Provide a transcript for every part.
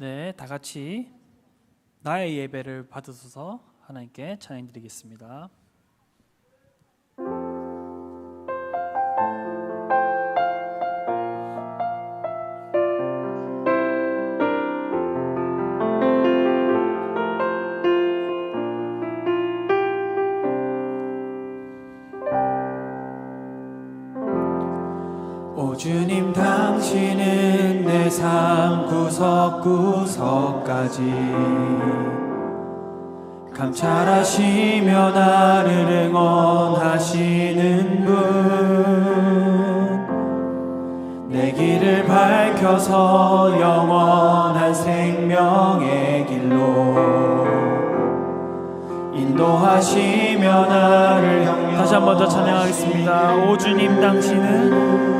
네, 다 같이 나의 예배를 받으소서 하나님께 찬양드리겠습니다. 구석구석까지 감찰하시며 나를 응원하시는 분 내 길을 밝혀서 영원한 생명의 길로 인도하시며 나를 다시 한 번 더 찬양하겠습니다. 오 주님 당신은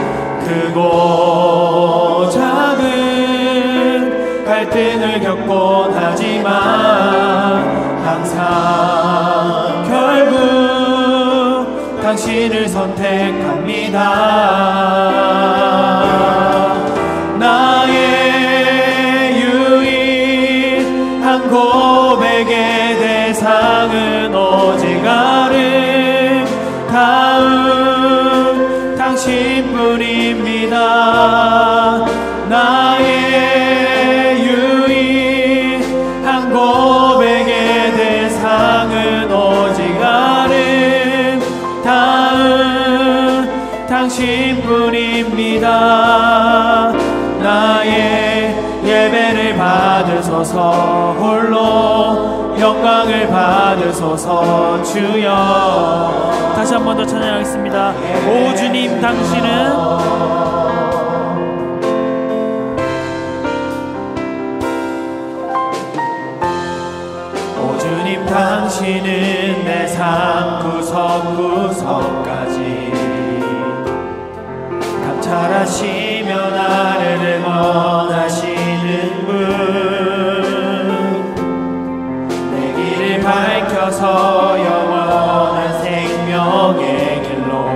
크고 작은 갈등을 겪곤 하지만 항상 결국 당신을 선택합니다 받으소서 홀로 영광을 받으소서 주여 다시 한 번 더 찬양하겠습니다. 오 주님 당신은 당신은 내 삶 구석 구석까지 감찰하시며 나를 응원 영원한 생명의 길로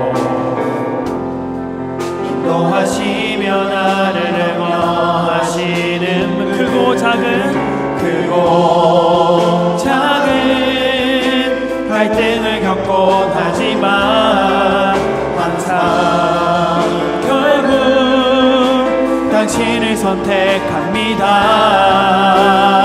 인도하시며 나를 응원하시는 분 크고 작은 크고 작은 갈등을 겪곤 하지만 항상 결국 당신을 선택합니다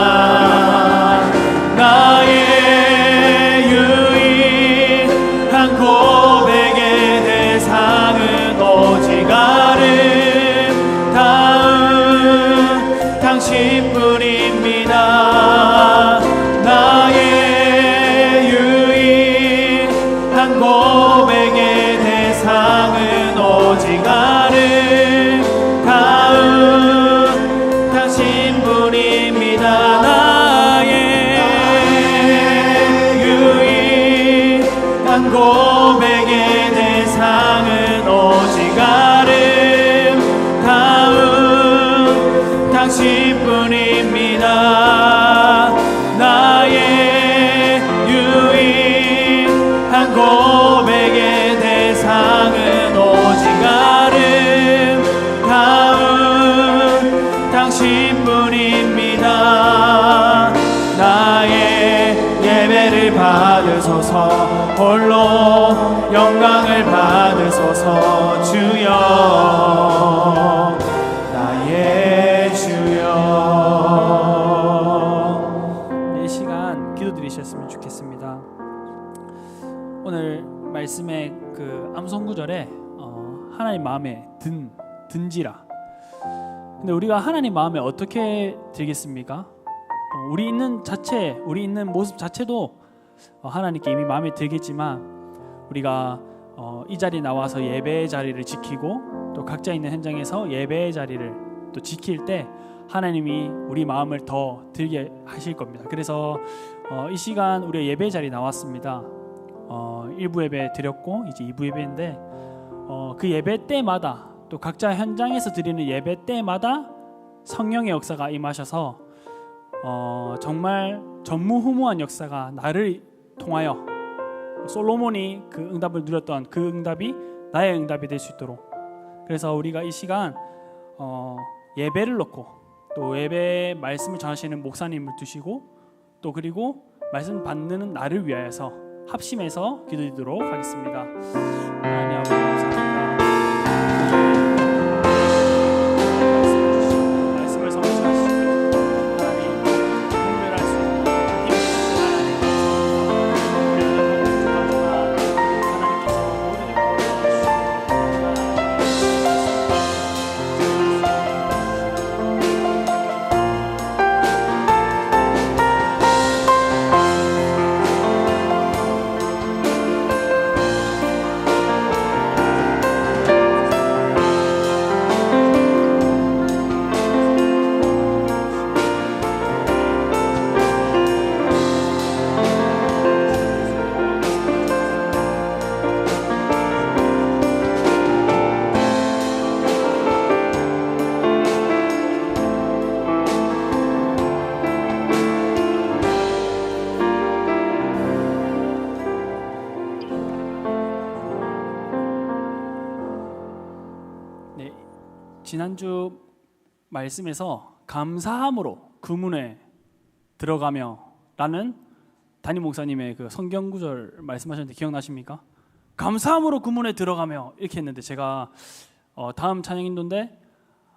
고백의 오늘 말씀의 그 암송 구절에 어, 하나님 마음에 든 든지라. 근데 우리가 하나님 마음에 어떻게 들겠습니까? 어, 우리 있는 자체, 우리 있는 모습 자체도 어, 하나님께 이미 마음에 들겠지만 우리가 어, 이 자리에 나와서 예배의 자리를 지키고 또 각자 있는 현장에서 예배의 자리를 또 지킬 때 하나님이 우리 마음을 더 들게 하실 겁니다. 그래서 어, 이 시간 우리 예배 자리 나왔습니다. 어, 1부 예배 드렸고 이제 2부 예배인데 어, 그 예배 때마다 또 각자 현장에서 드리는 예배 때마다 성령의 역사가 임하셔서 어, 정말 전무후무한 역사가 나를 통하여 솔로몬이 그 응답을 누렸던 그 응답이 나의 응답이 될 수 있도록. 그래서 우리가 이 시간 어, 예배를 놓고 또 예배 말씀을 전하시는 목사님을 두시고 또 그리고 말씀 받는 나를 위하여서 합심해서 기도드리도록 하겠습니다. 하나님 아버지 지난주 말씀에서 감사함으로 그 문에 들어가며 라는 담임 목사님의 그 성경 구절 말씀하셨는데 기억나십니까? 감사함으로 그 문에 들어가며 이렇게 했는데 제가 어, 다음 찬양 인도인데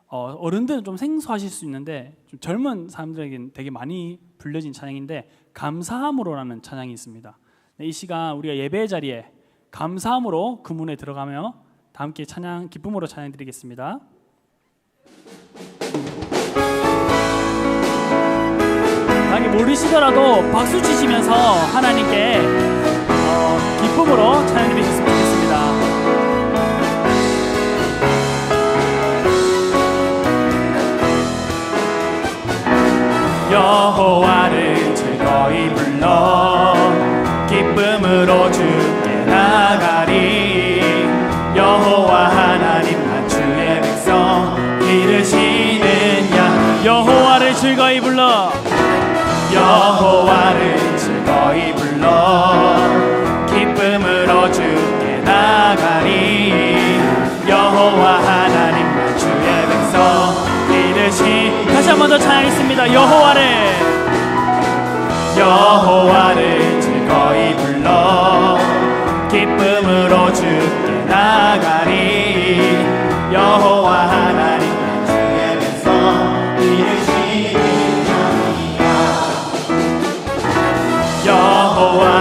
어, 어른들은 좀 생소하실 수 있는데 좀 젊은 사람들에게는 되게 많이 불려진 찬양인데 감사함으로라는 찬양이 있습니다. 네, 이 시간 우리가 예배 자리에 감사함으로 그 문에 들어가며 다 함께 찬양 기쁨으로 찬양 드리겠습니다. 만약에 모르시더라도 박수 치시면서 하나님께 어, 기쁨으로 찬양 드리셨으면 좋겠습니다. 여호와를 즐거이 불러 영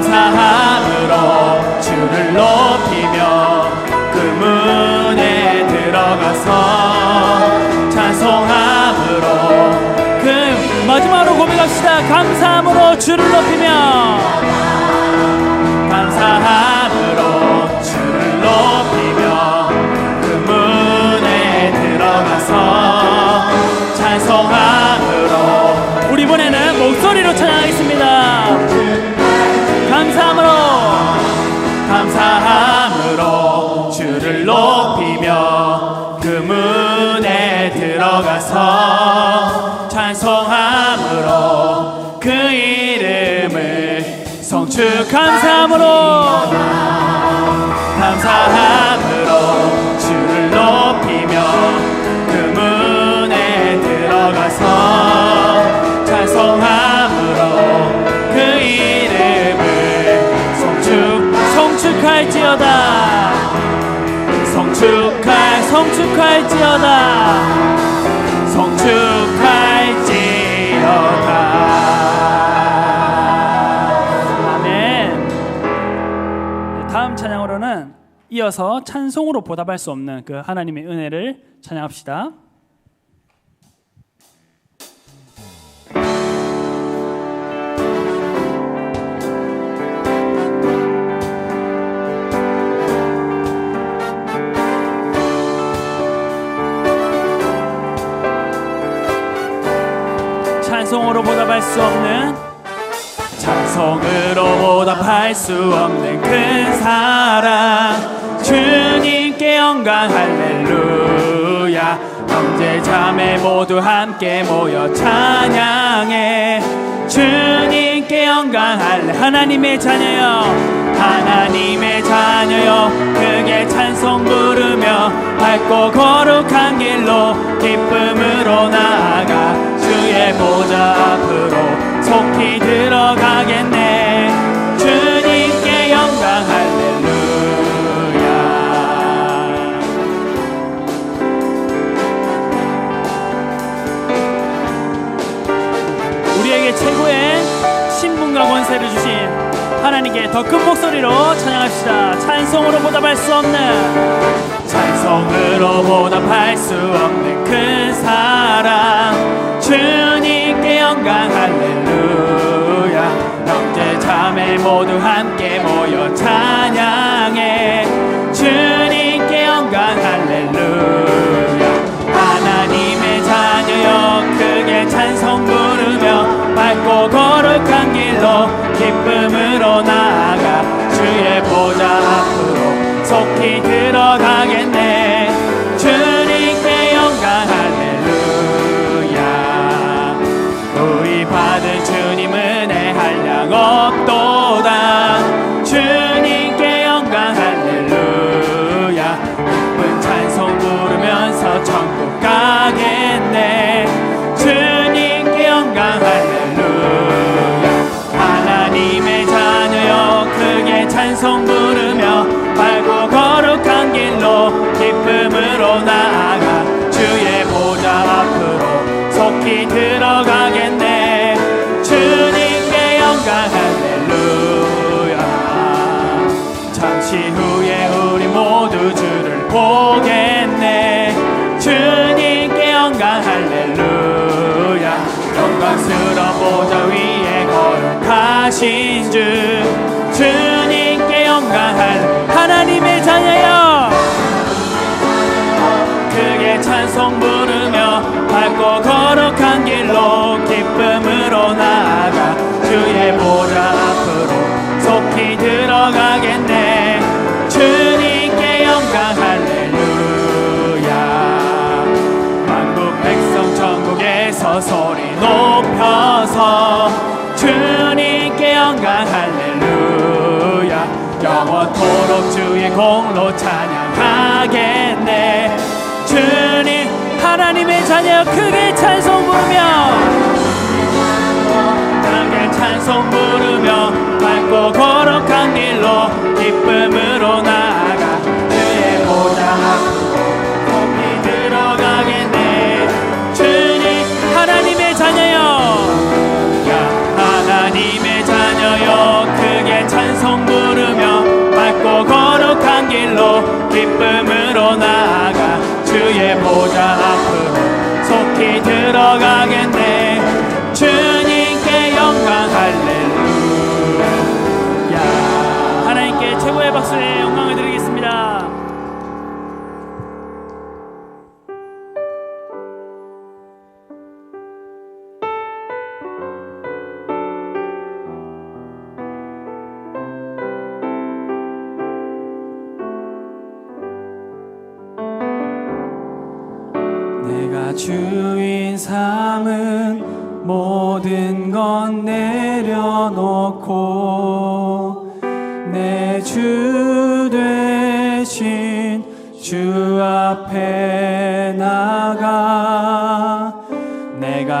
감사함으로 주를 높이며 그 문에 들어가서 찬송함으로 그 마지막으로 고백합시다. 감사함으로 주를 높이며 성축 감사함으로 감사함으로 주를 높이며 그 문에 들어가서 찬송함으로 그 이름을 성축 성축할지어다. 성축할 성축할지어다. 이어서 찬송으로 보답할 수 없는 그 하나님의 은혜를 찬양합시다. 찬송으로 보답할 수 없는 찬송으로 보답할 수 없는 큰 사랑 주님께 영광 할렐루야. 형제 자매 모두 함께 모여 찬양해. 주님께 영광 할렐 하나님의 자녀여 하나님의 자녀여. 크게 찬송 부르며 밝고 거룩한 길로 기쁨으로 나아가 주의 보좌 앞으로 속히 들어가겠네 더 큰 목소리로 찬양합시다. 찬송으로 보답할 수 없는 찬송으로 보답할 수 없는 큰 사랑. 주님께 영광 할렐루야. 형제 자매 모두 함께 모여 찬양해. 주님께 영광 할렐루야. 하나님의 자녀여 크게 찬송 부르며 밝고 거룩한 길로 기쁨으로 나아가 주의 보좌 앞으로 속히 들어가 나아가 주의 보좌 앞으로 속히 들어가겠네. 주님께 영광 할렐루야. 잠시 후에 우리 모두 주를 보겠네. 주님께 영광 할렐루야. 영광스러운 보좌 위에 거룩하신 주 주님께 영광 할 하나님의 자녀여 찬송 부르며 밝고 거룩한 길로 기쁨으로 나아가 주의 보좌 앞으로 속히 들어가겠네. 주님께 영광 할렐루야. 만국 백성 천국에서 소리 높여서 주님께 영광 할렐루야. 영원토록 주의 공로 찬양하겠네. 주님 하나님의 자녀 크게 찬송 부르며. 크게 찬송 부르며 밝고 거룩한 길로 기쁨으로 나아가 주의 보좌 높이 들어가겠네. 주님 하나님의 자녀여. 야 하나님의 자녀여. 크게 찬송 부르며 밝고 거룩한 길로 기쁨으로 나아가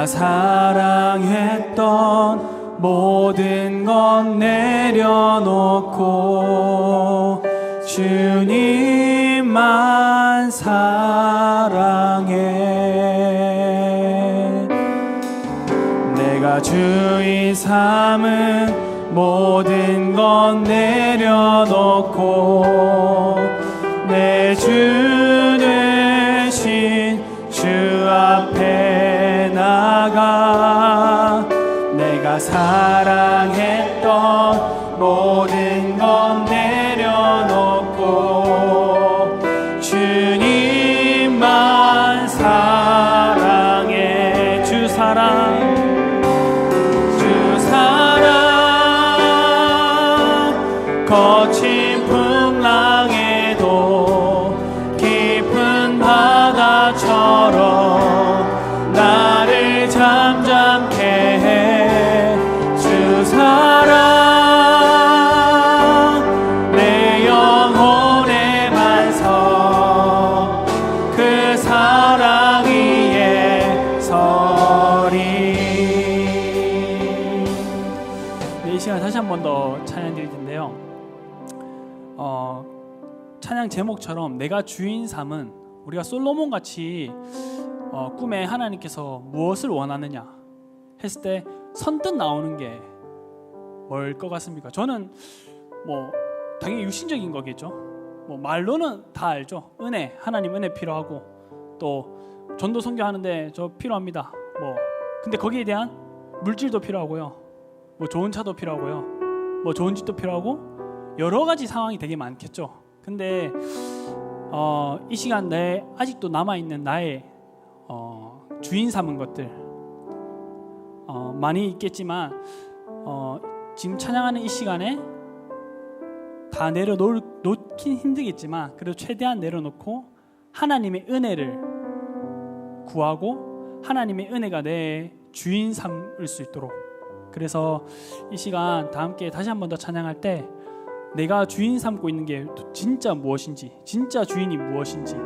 사랑했던 모든 건 내려놓고 주님만 사 사랑해. 내가 주의 삼은 모든 것 내려놓고 사랑했 제목처럼 내가 주인 삼은 우리가 솔로몬 같이 어, 꿈에 하나님께서 무엇을 원하느냐 했을 때 선뜻 나오는 게 뭘 것 같습니까? 저는 뭐 당연히 육신적인 거겠죠. 뭐 말로는 다 알죠. 은혜, 하나님 은혜 필요하고 또 전도 선교하는데 저 필요합니다. 뭐 근데 거기에 대한 물질도 필요하고요. 뭐 좋은 차도 필요하고요. 뭐 좋은 집도 필요하고 여러 가지 상황이 되게 많겠죠. 근데 어, 이 시간 내 아직도 남아 있는 나의 어, 주인 삼은 것들 어, 많이 있겠지만 어, 지금 찬양하는 이 시간에 다 내려놓긴 힘들겠지만 그래도 최대한 내려놓고 하나님의 은혜를 구하고 하나님의 은혜가 내 주인 삼을 수 있도록. 그래서 이 시간 다 함께 다시 한 번 더 찬양할 때 내가 주인 삼고 있는 게 진짜 무엇인지 진짜 주인이 무엇인지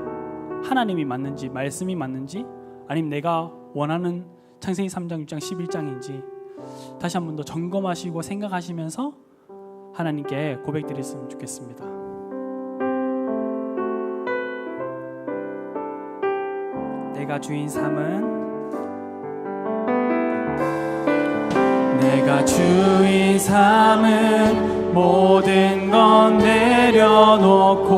하나님이 맞는지 말씀이 맞는지 아니면 내가 원하는 창세기 3장 6장 11장인지 다시 한 번 더 점검하시고 생각하시면서 하나님께 고백드렸으면 좋겠습니다. 내가 주인 삼은 내가 주인 삼은 모든 건 내려놓고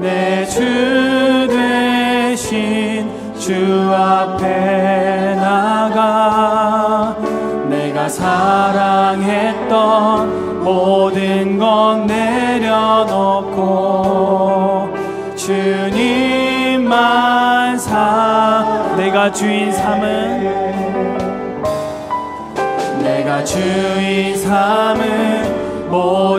내 주 대신 주 앞에 나가 내가 사랑했던 모든 건 내려놓고 주님만 사 내가 주인 삼은 주인 삼은 모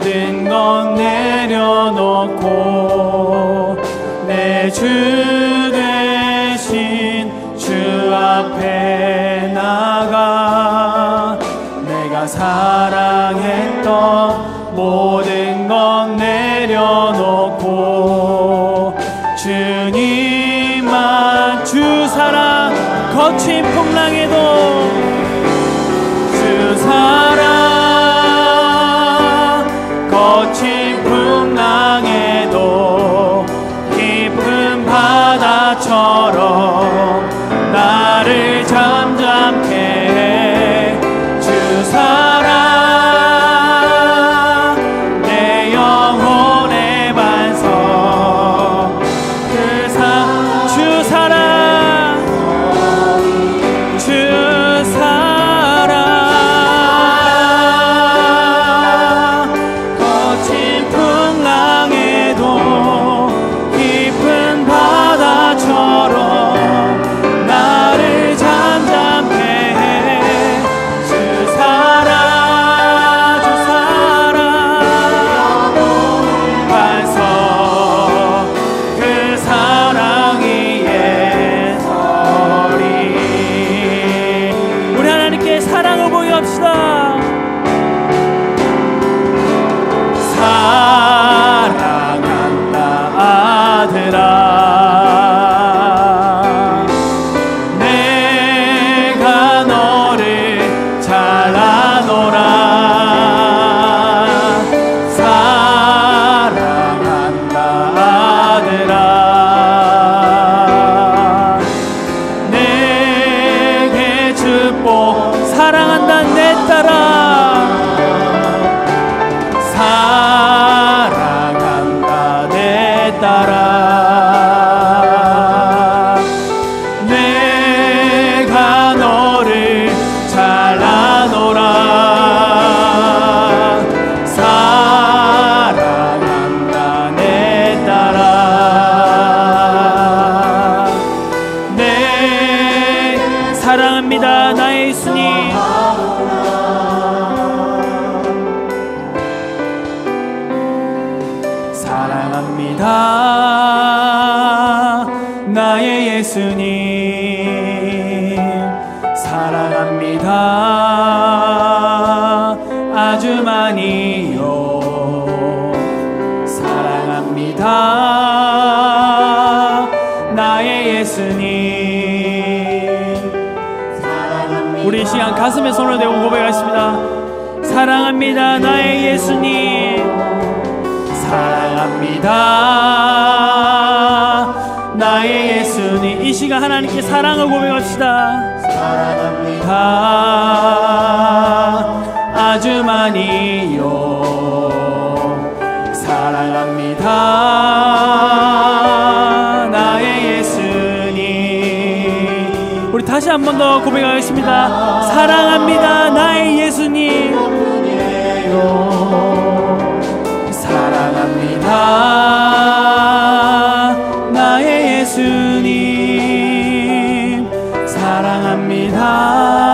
예수님 우리 이 시간 가슴에 손을 대고 고백하겠습니다. 사랑합니다 나의 예수님. 사랑합니다 나의 예수님. 이 시간 하나님께 사랑을 고백합시다. 사랑합니다. 아주 많이요. 사랑합니다 다시 한 번 더 고백하겠습니다. 사랑합니다 나의 예수님. 사랑합니다 나의 예수님. 사랑합니다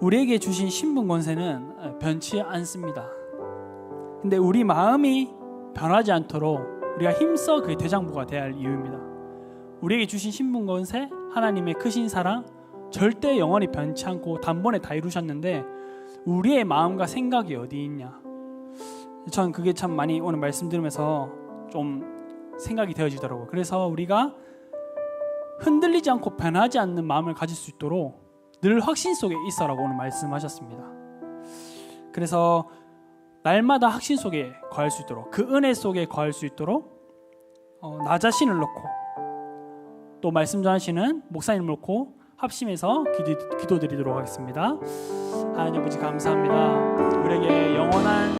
우리에게 주신 신분 권세는 변치 않습니다. 근데 우리 마음이 변하지 않도록 우리가 힘써 그 대장부가 되어야 할 이유입니다. 우리에게 주신 신분 권세 하나님의 크신 사랑 절대 영원히 변치 않고 단번에 다 이루셨는데 우리의 마음과 생각이 어디 있냐? 전 그게 참 많이 오늘 말씀 들으면서 좀 생각이 되어지더라고요. 그래서 우리가 흔들리지 않고 변하지 않는 마음을 가질 수 있도록 늘 확신 속에 있어라고 오늘 말씀하셨습니다 그래서 날마다 확신 속에 거할 수 있도록 그 은혜 속에 거할 수 있도록 어, 나 자신을 놓고 또 말씀 전하시는 목사님을 놓고 합심해서 기도, 기도드리도록 하겠습니다. 하나님 아버지 감사합니다. 우리에게 영원한